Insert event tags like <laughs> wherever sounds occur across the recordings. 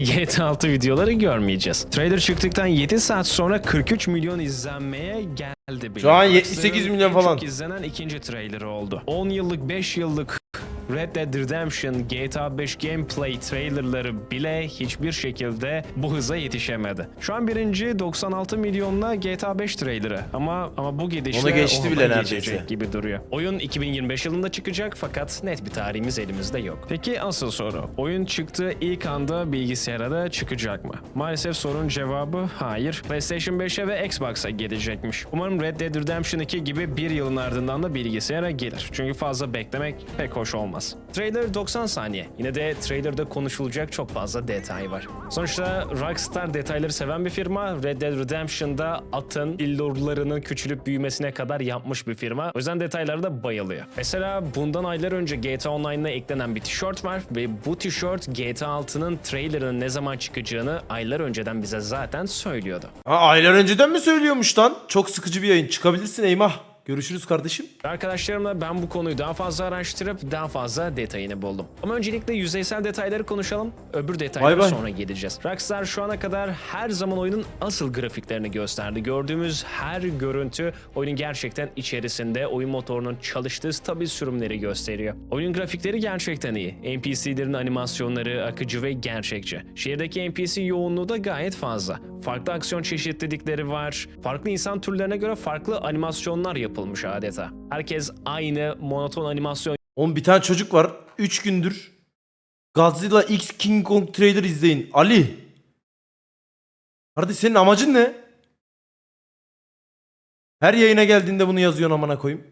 GTA 6 videoları görmeyeceğiz. Trailer çıktıktan 7 saat sonra 43 milyon izlenmeye geldi. Şu an Rockstar'ın 78 milyon falan. Çok izlenen ikinci trailer oldu. 10 yıllık 5 yıllık Red Dead Redemption, GTA 5 gameplay trailerları bile hiçbir şekilde bu hıza yetişemedi. Şu an birinci 96 milyonla GTA 5 trailerı ama ama bu gidişle Onu geçti ona bile neredeyse. gibi duruyor. Oyun 2025 yılında çıkacak fakat net bir tarihimiz elimizde yok. Peki asıl soru. Oyun çıktığı ilk anda bilgisayara da çıkacak mı? Maalesef sorunun cevabı hayır. PlayStation 5'e ve Xbox'a gelecekmiş. Umarım Red Dead Redemption 2 gibi bir yılın ardından da bilgisayara gelir. Çünkü fazla beklemek pek hoş olmaz. Trailer 90 saniye. Yine de trailerda konuşulacak çok fazla detay var. Sonuçta Rockstar detayları seven bir firma. Red Dead Redemption'da atın billurlarının küçülüp büyümesine kadar yapmış bir firma. O yüzden detaylara da bayılıyor. Mesela bundan aylar önce GTA Online'a eklenen bir tişört var ve bu tişört GTA 6'nın trailerının ne zaman çıkacağını aylar önceden bize zaten söylüyordu. Ha, aylar önceden mi söylüyormuş lan? Çok sıkıcı bir yayın. Çıkabilirsin Eymah. Görüşürüz kardeşim. Arkadaşlarımla ben bu konuyu daha fazla araştırıp daha fazla detayını buldum. Ama öncelikle yüzeysel detayları konuşalım. Öbür detaylara Bay bay. sonra geleceğiz. Rockstar şu ana kadar her zaman oyunun asıl grafiklerini gösterdi. Gördüğümüz her görüntü oyunun gerçekten içerisinde oyun motorunun çalıştığı stabil sürümleri gösteriyor. Oyunun grafikleri gerçekten iyi. NPC'lerin animasyonları akıcı ve gerçekçi. Şehirdeki NPC yoğunluğu da gayet fazla. Farklı aksiyon çeşitlilikleri var. Farklı insan türlerine göre farklı animasyonlar yapılmış adeta. Herkes aynı monoton animasyon Oğlum bir tane çocuk var. 3 gündür Godzilla X King Kong trailer izleyin. Ali. Kardeş senin amacın ne? Her yayına geldiğinde bunu yazıyorsun amına koyayım.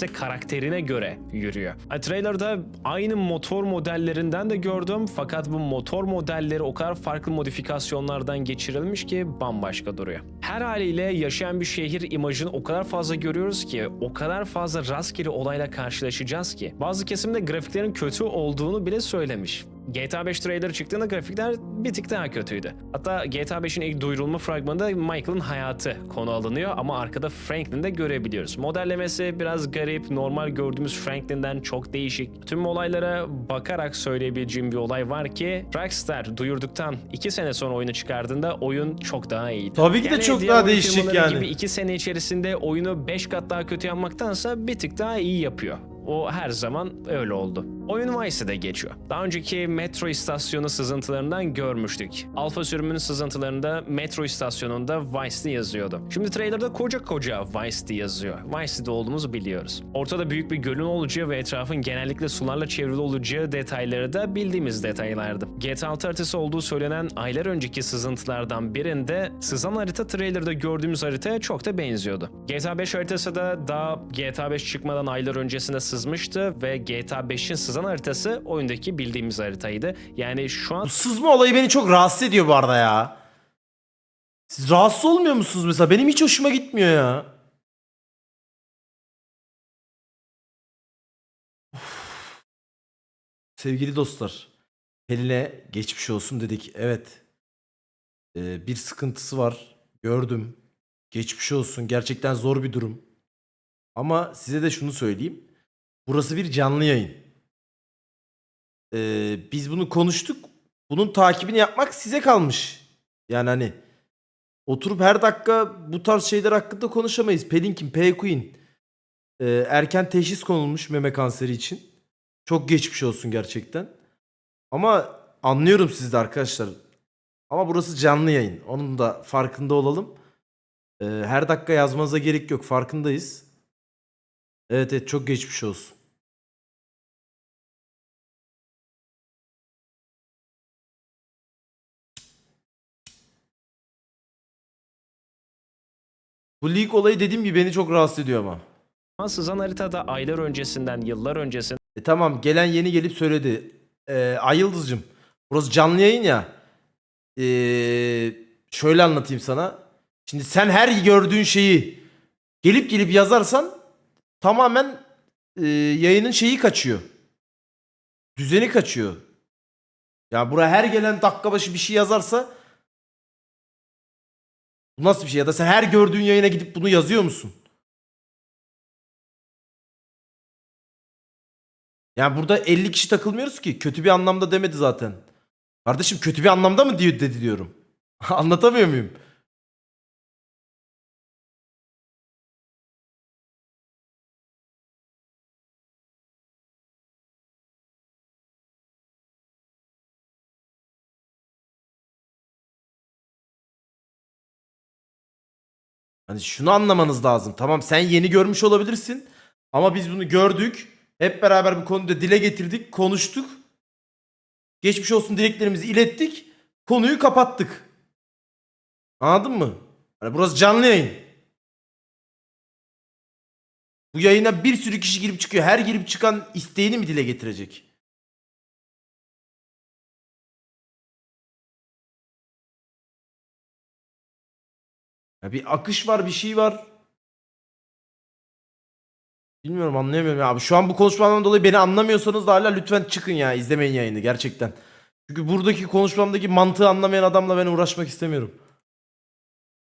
Yürümektense karakterine göre yürüyor. Ha, Trailer'da aynı motor modellerinden de gördüm fakat bu motor modelleri o kadar farklı modifikasyonlardan geçirilmiş ki bambaşka duruyor. Her haliyle yaşayan bir şehir imajını o kadar fazla görüyoruz ki o kadar fazla rastgele olayla karşılaşacağız ki bazı kesimde grafiklerin kötü olduğunu bile söylemiş. GTA 5 trailer çıktığında grafikler bir tık daha kötüydü. Hatta GTA 5'in ilk duyurulma fragmanında Michael'ın hayatı konu alınıyor ama arkada Franklin'i de görebiliyoruz. Modellemesi biraz garip, normal gördüğümüz Franklin'den çok değişik. Tüm olaylara bakarak söyleyebileceğim bir olay var ki Rockstar duyurduktan 2 sene sonra oyunu çıkardığında oyun çok daha iyiydi. Tabii ki de çok daha değişik yani. Gibi 2 sene içerisinde oyunu 5 kat daha kötü yapmaktansa bir tık daha iyi yapıyor. O her zaman öyle oldu. Oyun Vice'de geçiyor. Daha önceki metro istasyonu sızıntılarından görmüştük. Alfa sürümünün sızıntılarında metro istasyonunda Vice'de yazıyordu. Şimdi trailerda koca koca Vice'de yazıyor. Vice'de olduğumuzu biliyoruz. Ortada büyük bir gölün olacağı ve etrafın genellikle sularla çevrili olacağı detayları da bildiğimiz detaylardı. GTA 6 haritası olduğu söylenen aylar önceki sızıntılardan birinde sızan harita trailerda gördüğümüz haritaya çok da benziyordu. GTA 5 haritası da daha GTA 5 çıkmadan aylar öncesinde sızmıştı ve GTA 5'in sızan haritası oyundaki bildiğimiz haritaydı. Yani şu an Bu sızma olayı beni çok rahatsız ediyor bu arada ya. Siz rahatsız olmuyor musunuz mesela? Benim hiç hoşuma gitmiyor ya. Of. Sevgili dostlar. Pelin'e geçmiş olsun dedik. Evet. Ee, bir sıkıntısı var. Gördüm. Geçmiş olsun. Gerçekten zor bir durum. Ama size de şunu söyleyeyim. Burası bir canlı yayın. Ee, biz bunu konuştuk. Bunun takibini yapmak size kalmış. Yani hani oturup her dakika bu tarz şeyler hakkında konuşamayız. Pelin kim? P Queen. Ee, erken teşhis konulmuş meme kanseri için. Çok geçmiş olsun gerçekten. Ama anlıyorum sizi de arkadaşlar. Ama burası canlı yayın. Onun da farkında olalım. Ee, her dakika yazmanıza gerek yok. Farkındayız. Evet evet çok geçmiş olsun. Bu leak olayı dediğim gibi beni çok rahatsız ediyor ama. sızan haritada aylar öncesinden, yıllar öncesinden E tamam gelen yeni gelip söyledi. Ee, Ay Yıldız'cığım burası canlı yayın ya. Ee, şöyle anlatayım sana. Şimdi sen her gördüğün şeyi gelip gelip yazarsan tamamen e, yayının şeyi kaçıyor. Düzeni kaçıyor. Ya buraya her gelen dakika başı bir şey yazarsa bu nasıl bir şey? Ya da sen her gördüğün yayına gidip bunu yazıyor musun? Yani burada 50 kişi takılmıyoruz ki. Kötü bir anlamda demedi zaten. Kardeşim kötü bir anlamda mı diyor dedi diyorum. <laughs> Anlatamıyor muyum? Hani şunu anlamanız lazım. Tamam sen yeni görmüş olabilirsin. Ama biz bunu gördük. Hep beraber bu konuda dile getirdik. Konuştuk. Geçmiş olsun dileklerimizi ilettik. Konuyu kapattık. Anladın mı? Hani burası canlı yayın. Bu yayına bir sürü kişi girip çıkıyor. Her girip çıkan isteğini mi dile getirecek? Ya bir akış var, bir şey var. Bilmiyorum anlayamıyorum ya abi. Şu an bu konuşmadan dolayı beni anlamıyorsanız da hala lütfen çıkın ya. izlemeyin yayını gerçekten. Çünkü buradaki konuşmamdaki mantığı anlamayan adamla ben uğraşmak istemiyorum.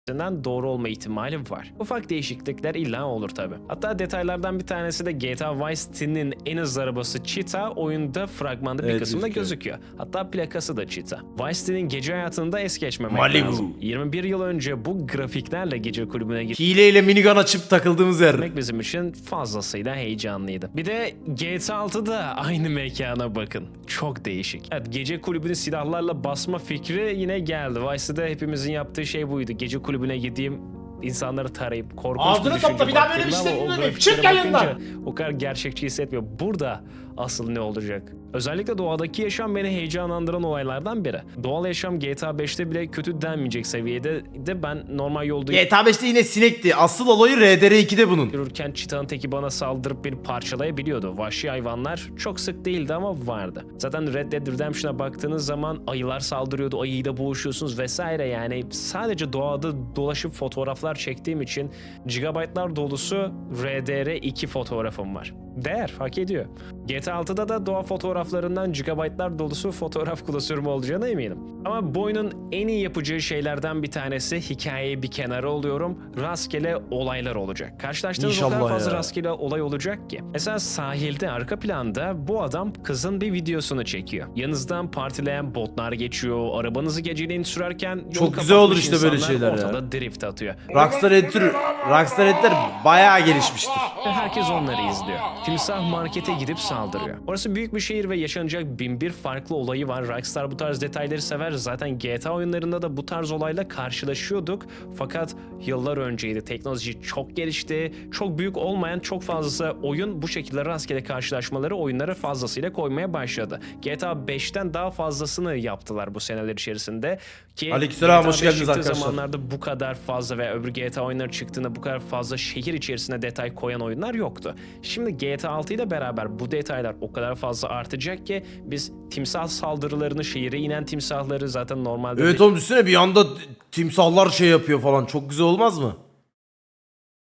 Üzerinden doğru olma ihtimali var. Ufak değişiklikler illa olur tabi. Hatta detaylardan bir tanesi de GTA Vice City'nin en hızlı arabası Cheetah oyunda fragmanda bir Evet, kısımda gözüküyor. gözüküyor. Hatta plakası da Cheetah. Vice City'nin gece hayatında es geçmemek Malibu. lazım. 21 yıl önce bu grafiklerle gece kulübüne gitmek Hileyle minigun açıp takıldığımız yer. bizim için fazlasıyla heyecanlıydı. Bir de GTA 6'da aynı mekana bakın. Çok değişik. Evet, gece kulübünü silahlarla basma fikri yine geldi. Vice'de hepimizin yaptığı şey buydu. Gece kulübüne gideyim insanları tarayıp korkunç Ağzını topla, bir daha böyle bir şey grafiklere Çık yayından. O kadar gerçekçi hissetmiyor. Burada asıl ne olacak? Özellikle doğadaki yaşam beni heyecanlandıran olaylardan biri. Doğal yaşam GTA 5'te bile kötü denmeyecek seviyede de ben normal yolda GTA 5'te yine sinekti. Asıl olayı RDR2'de bunun. yürürken çitanın teki bana saldırıp beni parçalayabiliyordu. Vahşi hayvanlar çok sık değildi ama vardı. Zaten Red Dead Redemption'a baktığınız zaman ayılar saldırıyordu, ayıyla boğuşuyorsunuz vesaire yani sadece doğada dolaşıp fotoğraflar çektiğim için gigabaytlar dolusu RDR2 fotoğrafım var. Değer, hak ediyor. GTA 6'da da doğa fotoğraflarından gigabaytlar dolusu fotoğraf <laughs> klasörüm olacağına eminim. Ama bu oyunun en iyi yapacağı şeylerden bir tanesi hikayeyi bir kenara oluyorum. Rastgele olaylar olacak. Karşılaştığınız o kadar fazla ya. rastgele olay olacak ki. Mesela sahilde arka planda bu adam kızın bir videosunu çekiyor. Yanınızdan partileyen botlar geçiyor. Arabanızı geceleyin sürerken Çok güzel olur işte böyle şeyler ya. ortada drift atıyor. Rockstar Editör, Rockstar Editör bayağı gelişmiştir. Herkes onları izliyor. Timsah markete gidip saldırıyor. Orası büyük bir şehir ve yaşanacak bin bir farklı olayı var. Rockstar bu tarz detayları sever. Zaten GTA oyunlarında da bu tarz olayla karşılaşıyorduk. Fakat yıllar önceydi. Teknoloji çok gelişti. Çok büyük olmayan çok fazla oyun bu şekilde rastgele karşılaşmaları oyunlara fazlasıyla koymaya başladı. GTA 5'ten daha fazlasını yaptılar bu seneler içerisinde. Ki Aleykümselam, hoş 5 geldiniz arkadaşlar. zamanlarda bu kadar fazla ve öbür GTA oyunları çıktığında bu kadar fazla şehir içerisine detay koyan oyunlar yoktu. Şimdi GTA 6 ile beraber bu detaylar o kadar fazla artacak ki biz timsah saldırılarını, şehire inen timsahları zaten normalde Evet oğlum düşünsene bir anda timsahlar şey yapıyor falan. Çok güzel olmaz mı?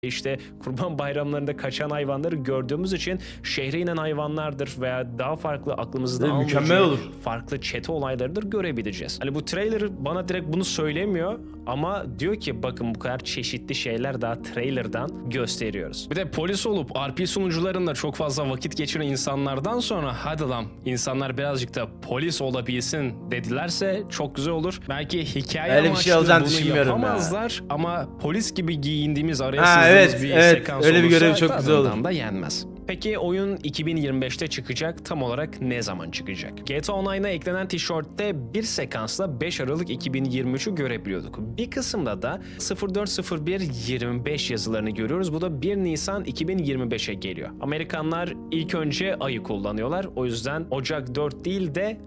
işte kurban bayramlarında kaçan hayvanları gördüğümüz için şehre inen hayvanlardır veya daha farklı aklımızda Evet, mükemmel olur. farklı çete olaylarıdır görebileceğiz. Hani bu trailer bana direkt bunu söylemiyor ama diyor ki bakın bu kadar çeşitli şeyler daha trailerdan gösteriyoruz. Bir de polis olup RP sunucularında çok fazla vakit geçiren insanlardan sonra hadi lan insanlar birazcık da polis olabilsin dedilerse çok güzel olur. Belki hikaye Öyle bir şey amaçlı olacağını bunu düşünmüyorum ya. yapamazlar ama polis gibi giyindiğimiz araya Ha, sızdığımız evet, bir evet. sekans Öyle bir olursa görev çok güzel olur. tadından da yenmez. Peki oyun 2025'te çıkacak tam olarak ne zaman çıkacak? GTA Online'a eklenen tişörtte bir sekansla 5 Aralık 2023'ü görebiliyorduk. Bir kısımda da 040125 yazılarını görüyoruz. Bu da 1 Nisan 2025'e geliyor. Amerikanlar ilk önce ayı kullanıyorlar. O yüzden Ocak 4 değil de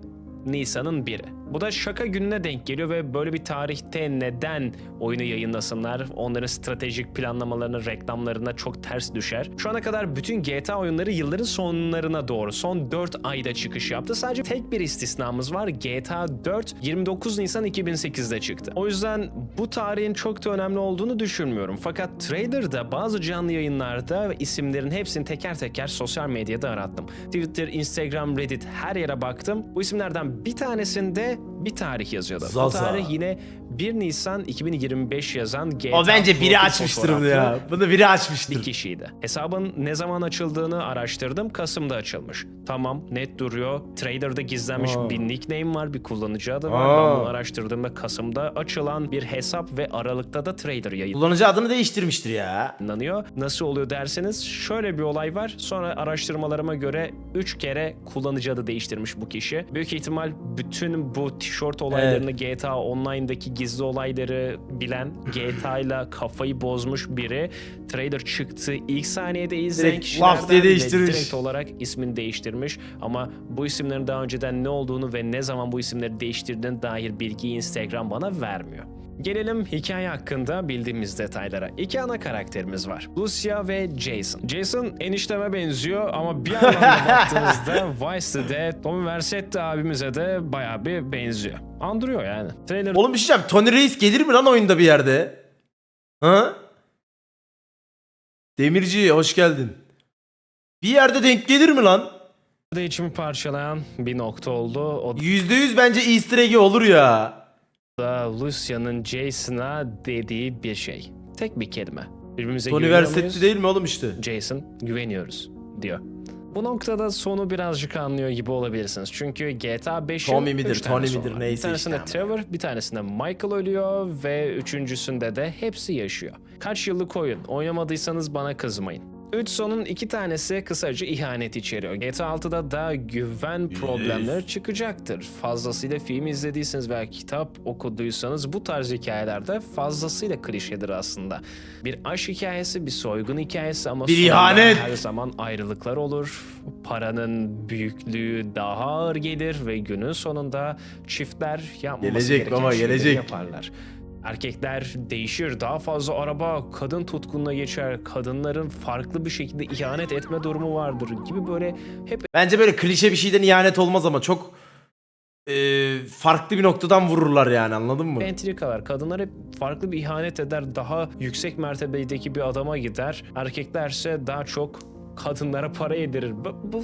Nisan'ın biri. Bu da şaka gününe denk geliyor ve böyle bir tarihte neden oyunu yayınlasınlar? Onların stratejik planlamalarına, reklamlarına çok ters düşer. Şu ana kadar bütün GTA oyunları yılların sonlarına doğru son 4 ayda çıkış yaptı. Sadece tek bir istisnamız var. GTA 4 29 Nisan 2008'de çıktı. O yüzden bu tarihin çok da önemli olduğunu düşünmüyorum. Fakat trailer'da bazı canlı yayınlarda isimlerin hepsini teker teker sosyal medyada arattım. Twitter, Instagram, Reddit her yere baktım. Bu isimlerden bir tanesinde bir tarih yazıyordu. Bu Zaza. tarih yine 1 Nisan 2025 yazan GTA O bence biri profil açmıştır bunu fotoğraflı ya. Bunu biri bir açmıştır. kişiydi. Hesabın ne zaman açıldığını araştırdım. Kasım'da açılmış. Tamam net duruyor. Trader'da gizlenmiş Aa. bir nickname var, bir kullanıcı adı var. Aa. Ben bunu araştırdığımda Kasım'da açılan bir hesap ve Aralık'ta da Trader yayın Kullanıcı adını değiştirmiştir ya. yayınlanıyor. Nasıl oluyor derseniz şöyle bir olay var. Sonra araştırmalarıma göre 3 kere kullanıcı adı değiştirmiş bu kişi. Büyük ihtimal bütün bu tişört olaylarını GTA Online'daki gizli olayları bilen GTA ile kafayı bozmuş biri Trader çıktı ilk saniyede izleyen Direkt kişilerden laf diye ve değiştirmiş. direkt olarak ismini değiştirmiş. Ama bu isimlerin daha önceden ne olduğunu ve ne zaman bu isimleri değiştirdiğine dair bilgiyi Instagram bana vermiyor. Gelelim hikaye hakkında bildiğimiz detaylara. İki ana karakterimiz var. Lucia ve Jason. Jason enişteme benziyor ama bir <laughs> anlamda baktığınızda Vice City'de Tommy Vercetti abimize de bayağı bir benziyor. Andırıyor yani. Trailer Oğlum bir şey diyeceğim. Tony Reis gelir mi lan oyunda bir yerde? Ha? Demirci hoş geldin. Bir yerde denk gelir mi lan? içimi parçalayan bir nokta oldu. O %100 bence easter egg'i olur ya. Da Lucia'nın Jason'a dediği bir şey. Tek bir kelime. Birbirimize Tony Versetti değil mi oğlum işte? Jason güveniyoruz diyor. Bu noktada sonu birazcık anlıyor gibi olabilirsiniz. Çünkü GTA 5'in Tommy midir, Tony midir, neyse Bir tanesinde işte Trevor, bir tanesinde Michael ölüyor ve üçüncüsünde de hepsi yaşıyor. Kaç yıllık oyun? Oynamadıysanız bana kızmayın. Üç sonun iki tanesi kısaca ihanet içeriyor. GTA 6'da da güven problemleri çıkacaktır. Fazlasıyla film izlediyseniz veya kitap okuduysanız bu tarz hikayelerde fazlasıyla klişedir aslında. Bir aşk hikayesi, bir soygun hikayesi ama Bir sonunda ihanet. her zaman ayrılıklar olur. Paranın büyüklüğü daha ağır gelir ve günün sonunda çiftler yapmaması Gelecek gereken baba, şeyleri gelecek. yaparlar. Erkekler değişir, daha fazla araba, kadın tutkununa geçer, kadınların farklı bir şekilde ihanet etme durumu vardır gibi böyle hep Bence böyle klişe bir şeyden ihanet olmaz ama çok e, farklı bir noktadan vururlar yani anladın mı? entrikalar. Kadınlar hep farklı bir ihanet eder, daha yüksek mertebedeki bir adama gider. Erkeklerse daha çok kadınlara para yedirir. Bu, bu